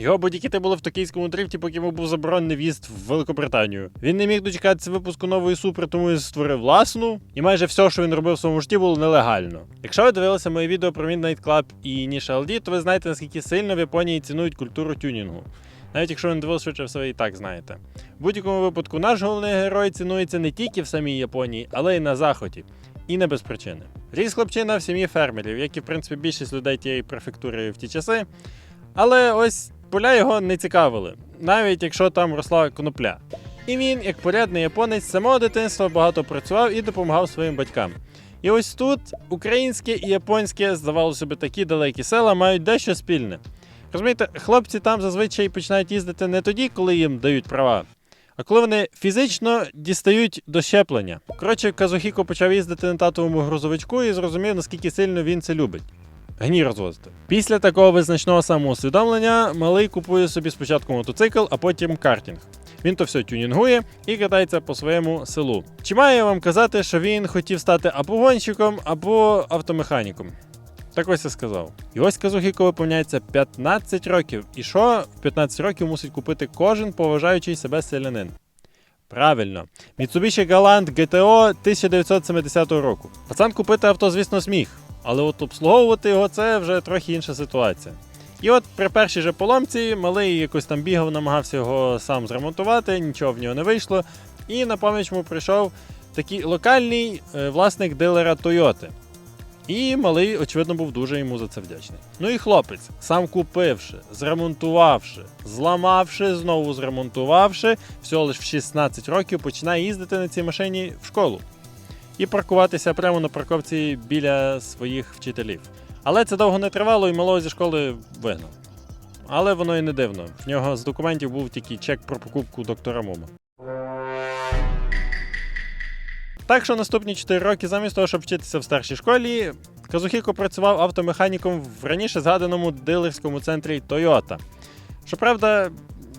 Його будь-які були в токійському дрифті, поки йому був заборонений в'їзд в Великобританію. Він не міг дочекатися випуску нової супри, тому він створив власну. І майже все, що він робив в своєму житті, було нелегально. Якщо ви дивилися моє відео про Midnight Club і Nisha LD, то ви знаєте, наскільки сильно в Японії цінують культуру тюнінгу. Навіть якщо ви не дивилися, швидше все і так знаєте. В будь-якому випадку наш головний герой цінується не тільки в самій Японії, але й на заході. І не без причини. Ріс хлопчина в сім'ї фермерів, як і в принципі більшість людей тієї префектури в ті часи. Але ось поля його не цікавили, навіть якщо там росла конопля. І він, як порядний японець, з самого дитинства багато працював і допомагав своїм батькам. І ось тут українське і японське, здавалося б, такі далекі села мають дещо спільне. Розумієте, хлопці там зазвичай починають їздити не тоді, коли їм дають права, а коли вони фізично дістають до щеплення. Коротше, Казухіко почав їздити на татовому грузовичку і зрозумів, наскільки сильно він це любить. Гній розвозити. Після такого визначного самоусвідомлення малий купує собі спочатку мотоцикл, а потім картинг. Він то все тюнінгує і катається по своєму селу. Чи маю я вам казати, що він хотів стати або гонщиком, або автомеханіком? Так ось я сказав. І ось Казухіко виповняється 15 років. І що в 15 років мусить купити кожен поважаючий себе селянин? Правильно, Mitsubishi Galant GTO 1970 року. Пацан купити авто, звісно, сміх, але от обслуговувати його це вже трохи інша ситуація. І от при першій же поломці малий якось там бігав, намагався його сам зремонтувати, нічого в нього не вийшло. І на поміч йому прийшов такий локальний е, власник дилера Toyota. І малий, очевидно, був дуже йому за це вдячний. Ну і хлопець, сам купивши, зремонтувавши, зламавши, знову зремонтувавши, всього лиш в 16 років починає їздити на цій машині в школу і паркуватися прямо на парковці біля своїх вчителів. Але це довго не тривало, і малого зі школи вигнав. Але воно і не дивно. В нього з документів був тільки чек про покупку доктора Мума. Так що наступні 4 роки, замість того, щоб вчитися в старшій школі, Казухіко працював автомеханіком в раніше згаданому дилерському центрі Toyota. Щоправда,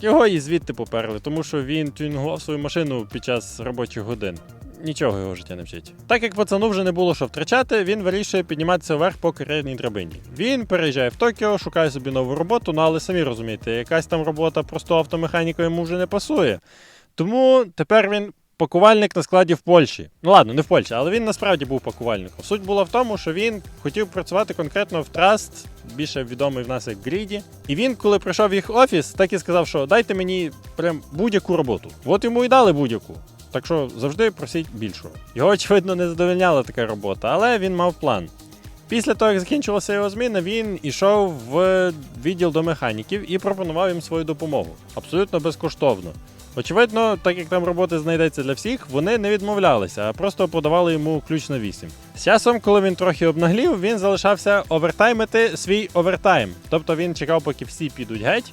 його і звідти поперли, тому що він тюнінгував свою машину під час робочих годин. Нічого його життя не вчить. Так як пацану вже не було що втрачати, він вирішує підніматися вверх по кар'єрній драбині. Він переїжджає в Токіо, шукає собі нову роботу, ну але самі розумієте, якась там робота просто автомеханіка йому вже не пасує. Тому тепер він пакувальник на складі в Польщі. Ну ладно, не в Польщі, але він насправді був пакувальником. Суть була в тому, що він хотів працювати конкретно в Траст, більше відомий в нас як Гріді. І він, коли прийшов в їх офіс, так і сказав, що дайте мені прям будь-яку роботу. От йому і дали будь-яку. Так що завжди просіть більшого. Його, очевидно, не задовольняла така робота, але він мав план. Після того, як закінчилася його зміна, він ішов в відділ до механіків і пропонував їм свою допомогу. Абсолютно безкоштовно. Очевидно, так як там роботи знайдеться для всіх, вони не відмовлялися, а просто подавали йому ключ на 8. З часом, коли він трохи обнаглів, він залишався овертаймити свій овертайм. Тобто він чекав, поки всі підуть геть,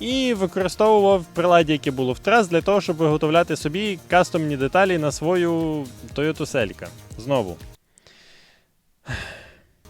і використовував приладі, які було в трас, для того, щоб виготовляти собі кастомні деталі на свою Toyota Celica. Знову.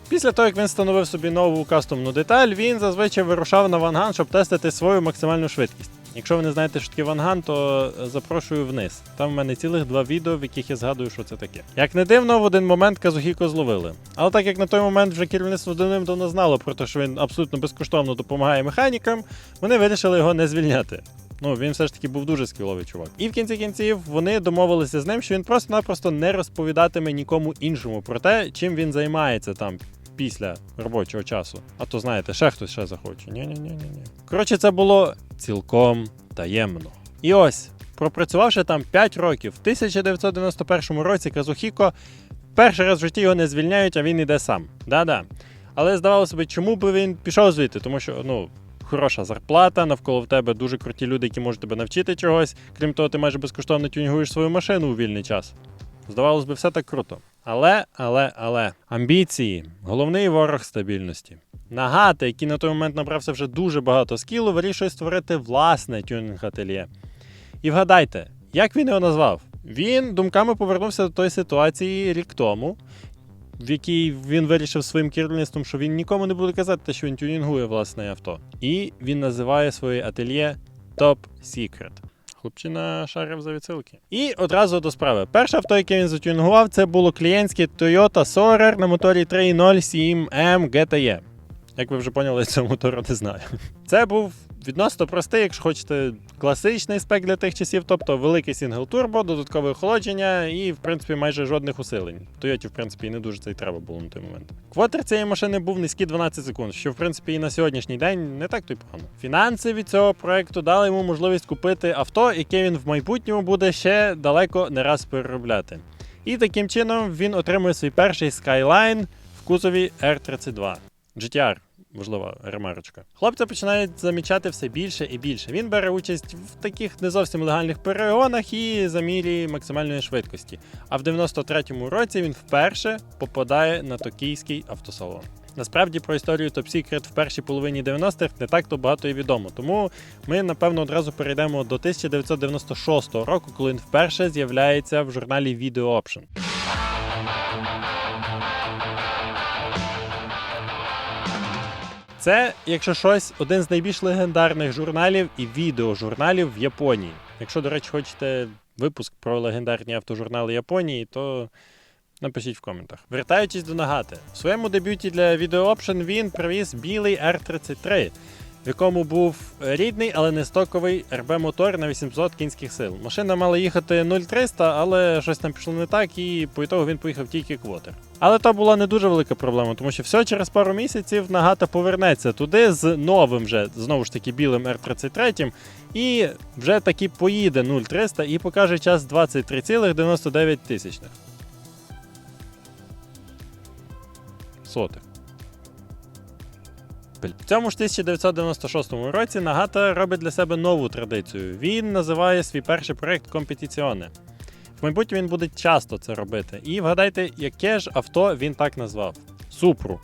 Після того, як він встановив собі нову кастомну деталь, він зазвичай вирушав на ванган, щоб тестити свою максимальну швидкість. Якщо ви не знаєте, що таке ванган, то е, запрошую вниз. Там в мене цілих два відео, в яких я згадую, що це таке. Як не дивно, в один момент Казухіко зловили. Але так як на той момент вже керівництво давним-давно знало про те, що він абсолютно безкоштовно допомагає механікам, вони вирішили його не звільняти. Ну, він все ж таки був дуже скіловий чувак. І в кінці кінців вони домовилися з ним, що він просто-напросто не розповідатиме нікому іншому про те, чим він займається там після робочого часу. А то знаєте, ще хтось ще захоче. ні ні ні ні Коротше, це було цілком таємно. І ось, пропрацювавши там 5 років, в 1991 році Казухіко перший раз в житті його не звільняють, а він іде сам. Да-да. Але здавалося б, чому би він пішов звідти? Тому що, ну. Хороша зарплата, навколо в тебе дуже круті люди, які можуть тебе навчити чогось. Крім того, ти майже безкоштовно тюнінгуєш свою машину у вільний час. Здавалось би, все так круто. Але, але, але амбіції головний ворог стабільності. Нагата, який на той момент набрався вже дуже багато скілу, вирішує створити власне тюнінг-ательє. І вгадайте, як він його назвав? Він думками повернувся до тої ситуації рік тому, в якій він вирішив своїм керівництвом, що він нікому не буде казати, що він тюнінгує власне авто. І він називає своє ательє Top Secret. Хлопчина шарив за відсилки. І одразу до справи. Перше авто, яке він затюнгував, це було клієнтське Toyota Sorer на моторі 3.0 7M GTE. Як ви вже поняли, цього мотора не знаю. Це був відносно простий, якщо хочете класичний спек для тих часів, тобто великий сингл турбо, додаткове охолодження і, в принципі, майже жодних усилень. Тойоті, в принципі, і не дуже це й треба було на той момент. Квотер цієї машини був низький 12 секунд, що в принципі і на сьогоднішній день не так то й погано. Фінанси від цього проекту дали йому можливість купити авто, яке він в майбутньому буде ще далеко не раз переробляти. І таким чином він отримує свій перший Skyline в кузові R32. GTR, можливо, ремарочка. Хлопця починають замічати все більше і більше. Він бере участь в таких не зовсім легальних перегонах і замірі максимальної швидкості. А в 93-му році він вперше попадає на токійський автосалон. Насправді про історію Top Secret в першій половині 90-х не так то багато і відомо. Тому ми, напевно, одразу перейдемо до 1996 року, коли він вперше з'являється в журналі Video Option. Це, якщо щось, один з найбільш легендарних журналів і відеожурналів в Японії. Якщо, до речі, хочете випуск про легендарні автожурнали Японії, то напишіть в коментах. Вертаючись до Нагати, в своєму дебюті для Video Option він привіз білий R33, в якому був рідний, але не стоковий РБ-мотор на 800 кінських сил. Машина мала їхати 0300, але щось там пішло не так, і по ітогу він поїхав тільки квотер. Але то була не дуже велика проблема, тому що все через пару місяців Нагата повернеться туди з новим вже знову ж таки білим R33, і вже таки поїде 0300 і покаже час 23,99 тисячних. Сотих. В цьому ж 1996 році Нагата робить для себе нову традицію. Він називає свій перший проект компетиціоне. В майбутньому він буде часто це робити. І вгадайте, яке ж авто він так назвав: Супру.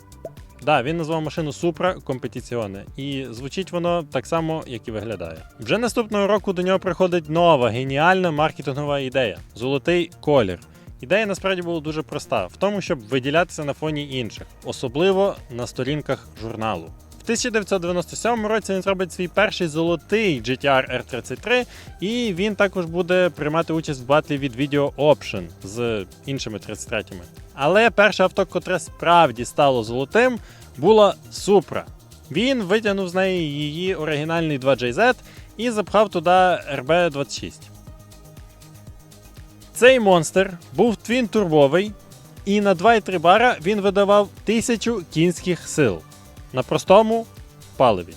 Да, він назвав машину Supra Competizione, і звучить воно так само, як і виглядає. Вже наступного року до нього приходить нова геніальна маркетингова ідея золотий колір. Ідея насправді була дуже проста в тому, щоб виділятися на фоні інших, особливо на сторінках журналу. В 1997 році він зробить свій перший золотий GTR R33, і він також буде приймати участь в батлі від Video Option з іншими 33-ми. Але перше авто, котре справді стало золотим, було Supra. Він витягнув з неї її оригінальний 2JZ і запхав туди RB26. Цей монстр був твін-турбовий, і на 2,3 бара він видавав 1000 кінських сил на простому паливі,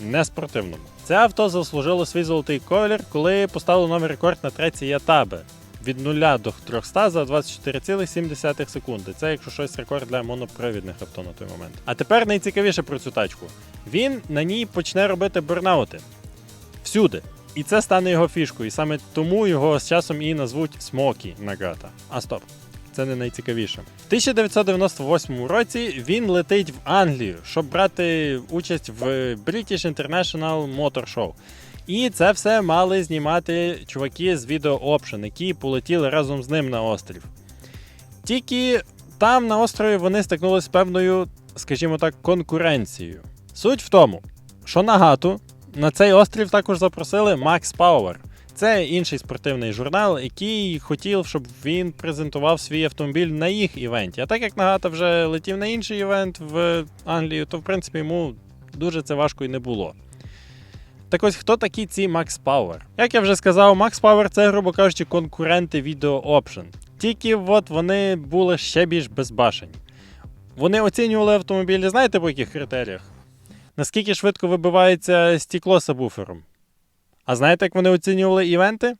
не спортивному. Це авто заслужило свій золотий колір, коли поставило новий рекорд на треці Ятабе від 0 до 300 за 24,7 секунди. Це, якщо щось, рекорд для монопривідних авто на той момент. А тепер найцікавіше про цю тачку. Він на ній почне робити бурнаути всюди. І це стане його фішкою, і саме тому його з часом і назвуть Смокі Нагата. А стоп, це не найцікавіше. В 1998 році він летить в Англію, щоб брати участь в British International Motor Show. І це все мали знімати чуваки з Video Option, які полетіли разом з ним на острів. Тільки там на острові вони стикнулися з певною, скажімо так, конкуренцією. Суть в тому, що Нагату на цей острів також запросили Max Power. Це інший спортивний журнал, який хотів, щоб він презентував свій автомобіль на їх івенті. А так як Нагата вже летів на інший івент в Англію, то в принципі йому дуже це важко і не було. Так ось хто такі ці Max Power? Як я вже сказав, Max Power це, грубо кажучи, конкуренти Video Option. Тільки от вони були ще більш безбашені. Вони оцінювали автомобілі, знаєте по яких критеріях? Наскільки швидко вибивається стекло сабвуфером? А знаєте, як вони оцінювали івенти?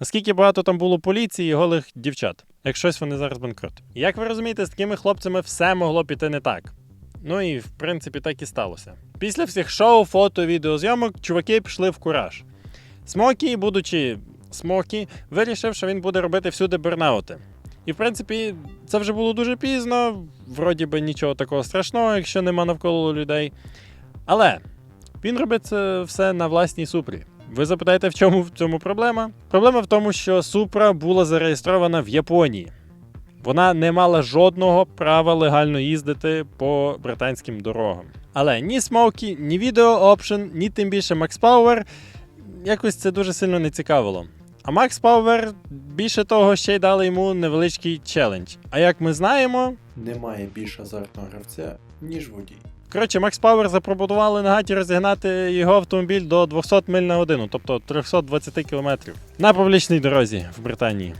Наскільки багато там було поліції і голих дівчат? Як щось вони зараз банкрот. Як ви розумієте, з такими хлопцями все могло піти не так. Ну і в принципі так і сталося. Після всіх шоу, фото, відеозйомок чуваки пішли в кураж. Смокі, будучи Смокі, вирішив, що він буде робити всюди бернаути. І в принципі, це вже було дуже пізно, вроді би нічого такого страшного, якщо нема навколо людей. Але він робить це все на власній супрі. Ви запитаєте, в чому в цьому проблема? Проблема в тому, що Супра була зареєстрована в Японії. Вона не мала жодного права легально їздити по британським дорогам. Але ні Смокі, ні Video Option, ні тим більше Max Power якось це дуже сильно не цікавило. А Max Power більше того ще й дали йому невеличкий челендж. А як ми знаємо, Немає більш азартного гравця, ніж водій. Коротше, Макс Power запропонували на гаті розігнати його автомобіль до 200 миль на годину, тобто 320 км на публічній дорозі в Британії.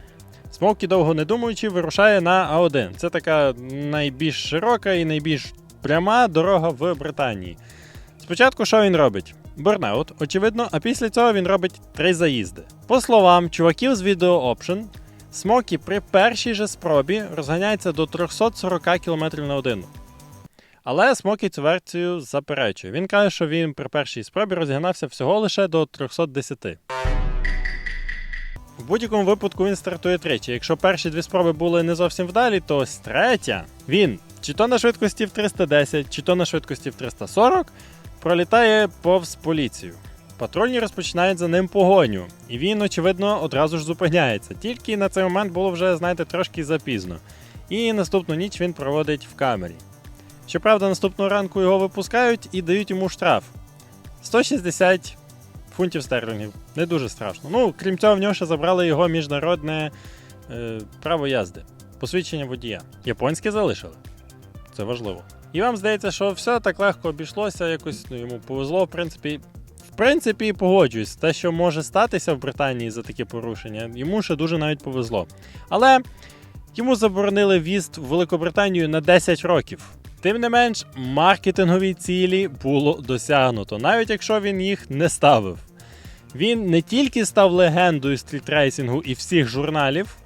Смокі, довго не думаючи, вирушає на А1. Це така найбільш широка і найбільш пряма дорога в Британії. Спочатку що він робить? Бурнаут, очевидно, а після цього він робить три заїзди. По словам чуваків з Video Option, Смокі при першій же спробі розганяється до 340 км на годину. Але Смокі цю версію заперечує. Він каже, що він при першій спробі розігнався всього лише до 310. В будь-якому випадку він стартує тричі. Якщо перші дві спроби були не зовсім вдалі, то ось третя він чи то на швидкості в 310, чи то на швидкості в 340 пролітає повз поліцію. Патрульні розпочинають за ним погоню, і він, очевидно, одразу ж зупиняється. Тільки на цей момент було вже, знаєте, трошки запізно. І наступну ніч він проводить в камері. Щоправда, наступного ранку його випускають і дають йому штраф 160 фунтів стерлінгів. Не дуже страшно. Ну, крім цього, в нього ще забрали його міжнародне е, право язди, посвідчення водія. Японське залишили. Це важливо. І вам здається, що все так легко обійшлося, якось ну, йому повезло, в принципі. В принципі, погоджуюсь, те, що може статися в Британії за такі порушення, йому ще дуже навіть повезло. Але йому заборонили в'їзд в Великобританію на 10 років. Тим не менш, маркетингові цілі було досягнуто, навіть якщо він їх не ставив. Він не тільки став легендою стрітрейсингу і всіх журналів,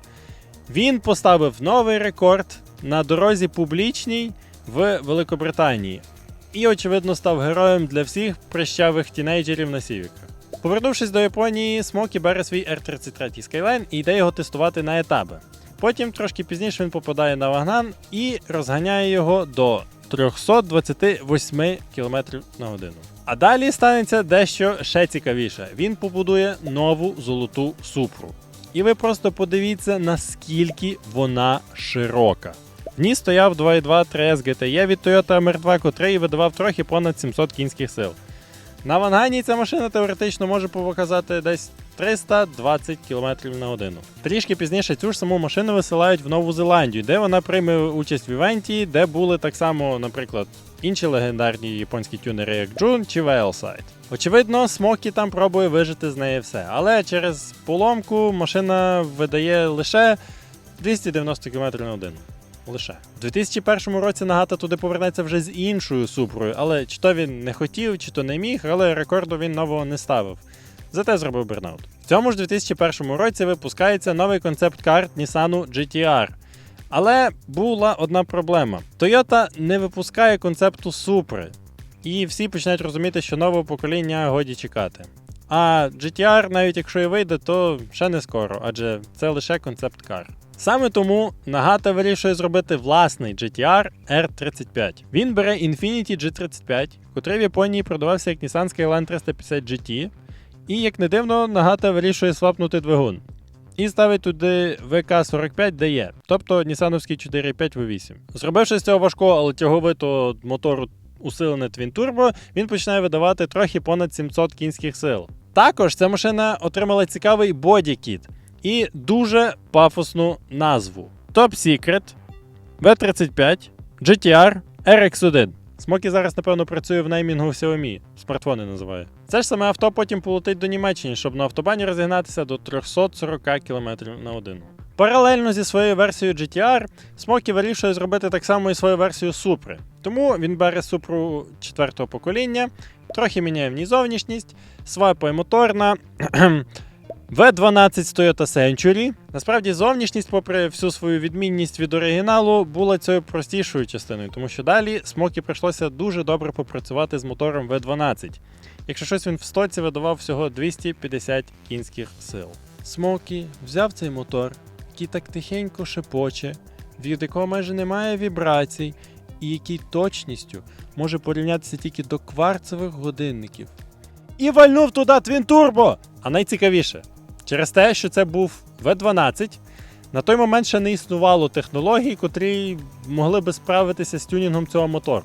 він поставив новий рекорд на дорозі публічній в Великобританії. І, очевидно, став героєм для всіх прищавих тінейджерів на сівіках. Повернувшись до Японії, Смокі бере свій R33 Skyline і йде його тестувати на етапи. Потім, трошки пізніше, він попадає на вагнан і розганяє його до 328 км на годину. А далі станеться дещо ще цікавіше. Він побудує нову золоту супру. І ви просто подивіться, наскільки вона широка. В ній стояв 2.2 3S GTE від Toyota MR2, котрий видавав трохи понад 700 кінських сил. На вангані ця машина теоретично може показати десь 320 км на годину. Трішки пізніше цю ж саму машину висилають в Нову Зеландію, де вона прийме участь в івенті, де були так само, наприклад, інші легендарні японські тюнери, як Джун чи Вейлсайд. Очевидно, Смокі там пробує вижити з неї все, але через поломку машина видає лише 290 км на годину. Лише в 2001 році Нагата туди повернеться вже з іншою супрою, але чи то він не хотів, чи то не міг, але рекорду він нового не ставив. Зате зробив бернаут. В цьому ж 2001 році випускається новий концепт карт Nissan GTR. Але була одна проблема: Toyota не випускає концепту Supra. І всі починають розуміти, що нового покоління годі чекати. А GTR, навіть якщо і вийде, то ще не скоро, адже це лише концепт кар. Саме тому Nagata вирішує зробити власний GTR R35. Він бере Infiniti G35, котрий в Японії продавався як Nissan Skyline 350 GT, і, як не дивно, Nagata вирішує свапнути двигун. І ставить туди ВК-45DE, тобто Нісановський 4.5 V8. Зробивши з цього важкого, але тяговитого мотору усилене Turbo, він починає видавати трохи понад 700 кінських сил. Також ця машина отримала цікавий бодікіт і дуже пафосну назву: Top Secret V35 GTR RX1. Смокі зараз, напевно, працює в наймінгу Xiaomi, смартфони називає. Це ж саме авто потім полетить до Німеччини, щоб на автобані розігнатися до 340 км на годину. Паралельно зі своєю версією GTR, Смокі вирішує зробити так само і свою версію Supra. Тому він бере Supra четвертого покоління, трохи міняє в ній зовнішність, свайпає мотор на V12 з Toyota Century. Насправді, зовнішність, попри всю свою відмінність від оригіналу, була цією простішою частиною, тому що далі Смокі прийшлося дуже добре попрацювати з мотором V12. Якщо щось він в стоці видавав всього 250 кінських сил. Смокі взяв цей мотор, який так тихенько шепоче, від якого майже немає вібрацій, і який точністю може порівнятися тільки до кварцевих годинників. І вальнув туди Твін Турбо! А найцікавіше, через те, що це був V12, на той момент ще не існувало технологій, котрі могли би справитися з тюнінгом цього мотору.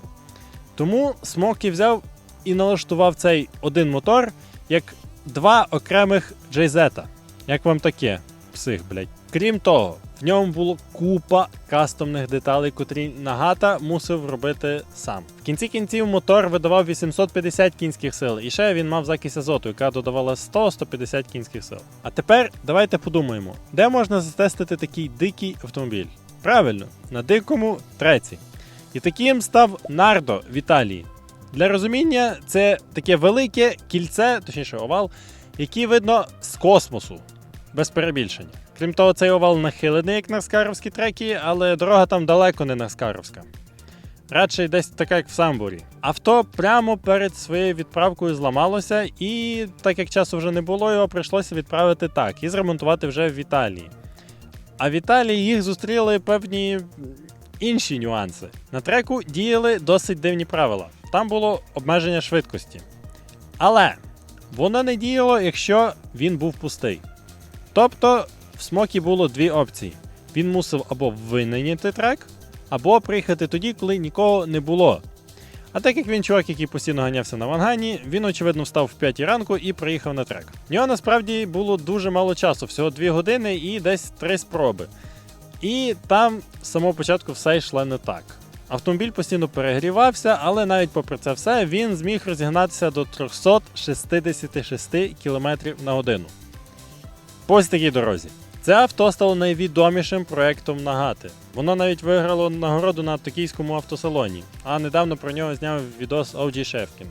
Тому Смокі взяв і налаштував цей один мотор як два окремих JZ. Як вам таке? Псих, блядь. Крім того, в ньому було купа кастомних деталей, котрі Нагата мусив робити сам. В кінці кінців мотор видавав 850 кінських сил, і ще він мав закись азоту, яка додавала 100-150 кінських сил. А тепер давайте подумаємо, де можна затестити такий дикий автомобіль? Правильно, на дикому треці. І таким став Нардо в Італії. Для розуміння, це таке велике кільце, точніше овал, який видно з космосу, без перебільшення. Крім того, цей овал нахилений, як наскаровські треки, але дорога там далеко не наскаровська. Радше десь така, як в Самбурі. Авто прямо перед своєю відправкою зламалося, і так як часу вже не було, його прийшлося відправити так і зремонтувати вже в Італії. А в Італії їх зустріли певні інші нюанси. На треку діяли досить дивні правила. Там було обмеження швидкості. Але воно не діяло, якщо він був пустий. Тобто в смокі було дві опції: він мусив або винайняти трек, або приїхати тоді, коли нікого не було. А так як він чувак, який постійно ганявся на вангані, він, очевидно, встав в 5 ранку і приїхав на трек. В нього насправді було дуже мало часу, всього 2 години і десь 3 спроби. І там з самого початку все йшло не так. Автомобіль постійно перегрівався, але навіть попри це все він зміг розігнатися до 366 км на годину. По ось такій дорозі. Це авто стало найвідомішим проектом Нагати. Воно навіть виграло нагороду на токійському автосалоні, а недавно про нього зняв відос OG Шефкін.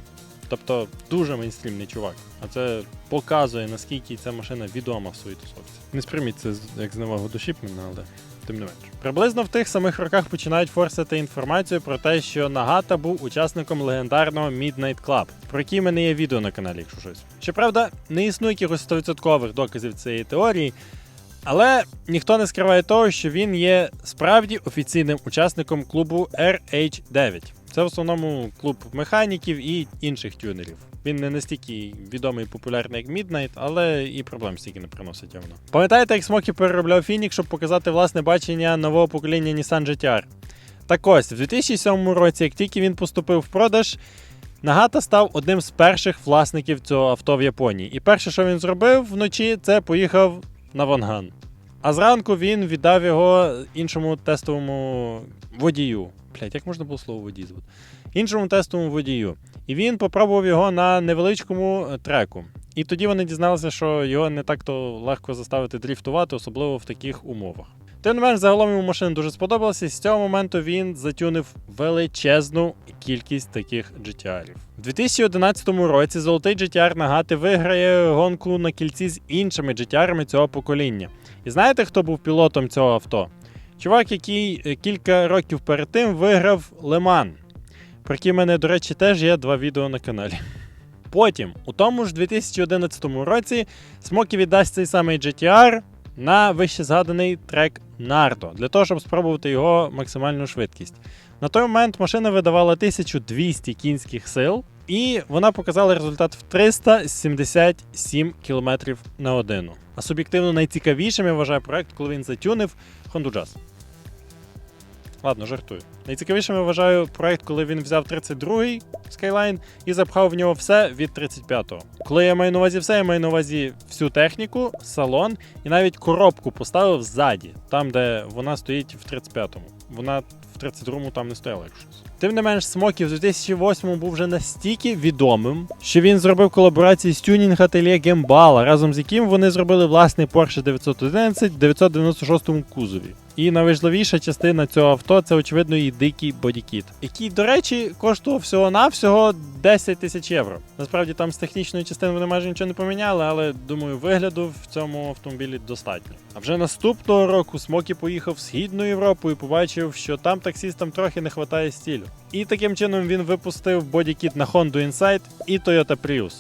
Тобто дуже мейнстрімний чувак. А це показує, наскільки ця машина відома в своїй тусовці. Не сприйміть це як зневагу до Шіпмена, але тим не менш. Приблизно в тих самих роках починають форсити інформацію про те, що Нагата був учасником легендарного Midnight Club, про який мене є відео на каналі, якщо щось. Щоправда, не існує якихось 100% доказів цієї теорії, але ніхто не скриває того, що він є справді офіційним учасником клубу RH9. Це в основному клуб механіків і інших тюнерів. Він не настільки відомий і популярний, як Midnight, але і проблем стільки не приносить явно. Пам'ятаєте, як Смокі переробляв Фінік, щоб показати власне бачення нового покоління Nissan GTR? Так ось, в 2007 році, як тільки він поступив в продаж, Нагата став одним з перших власників цього авто в Японії. І перше, що він зробив вночі, це поїхав на Ванган. А зранку він віддав його іншому тестовому водію. Блять, як можна було слово водій звати? Іншому тестовому водію. І він попробував його на невеличкому е, треку. І тоді вони дізналися, що його не так-то легко заставити дріфтувати, особливо в таких умовах. Тим не менш, загалом йому машина дуже сподобалася, і з цього моменту він затюнив величезну кількість таких GTR-ів. У 2011 році золотий GTR Нагати виграє гонку на кільці з іншими GTR-ами цього покоління. І знаєте, хто був пілотом цього авто? Чувак, який е, кілька років перед тим виграв Леман, про який в мене, до речі, теж є два відео на каналі. Потім, у тому ж 2011 році, Смокі віддасть цей самий GTR на вище згаданий трек Нарто для того, щоб спробувати його максимальну швидкість. На той момент машина видавала 1200 кінських сил, і вона показала результат в 377 км на годину. А суб'єктивно найцікавішим я вважаю проект, коли він затюнив Honda Jazz. Ладно, жартую. Найцікавішим я вважаю проект, коли він взяв 32-й Skyline і запхав в нього все від 35-го. Коли я маю на увазі все, я маю на увазі всю техніку, салон і навіть коробку поставив ззаді, там, де вона стоїть в 35-му. Вона 32-му там не стояла, якщо. Тим не менш, Смокі в 2008-му був вже настільки відомим, що він зробив колаборації з тюнінг ательє Гембала, разом з яким вони зробили власний Porsche 911 в 996 кузові. І найважливіша частина цього авто це очевидно її дикий бодікіт, який, до речі, коштував всього-навсього 10 тисяч євро. Насправді там з технічної частини вони майже нічого не поміняли, але думаю, вигляду в цьому автомобілі достатньо. А вже наступного року Смокі поїхав в східну Європу і побачив, що там таксістам трохи не вистачає стілю. І таким чином він випустив бодікіт на Honda Insight і Toyota Prius.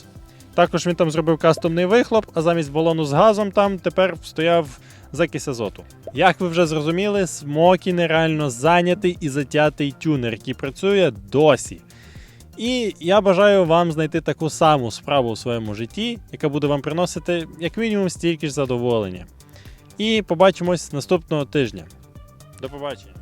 Також він там зробив кастомний вихлоп, а замість балону з газом там тепер стояв закись азоту. Як ви вже зрозуміли, Смокі нереально зайнятий і затятий тюнер, який працює досі. І я бажаю вам знайти таку саму справу у своєму житті, яка буде вам приносити як мінімум стільки ж задоволення. І побачимось наступного тижня. До побачення.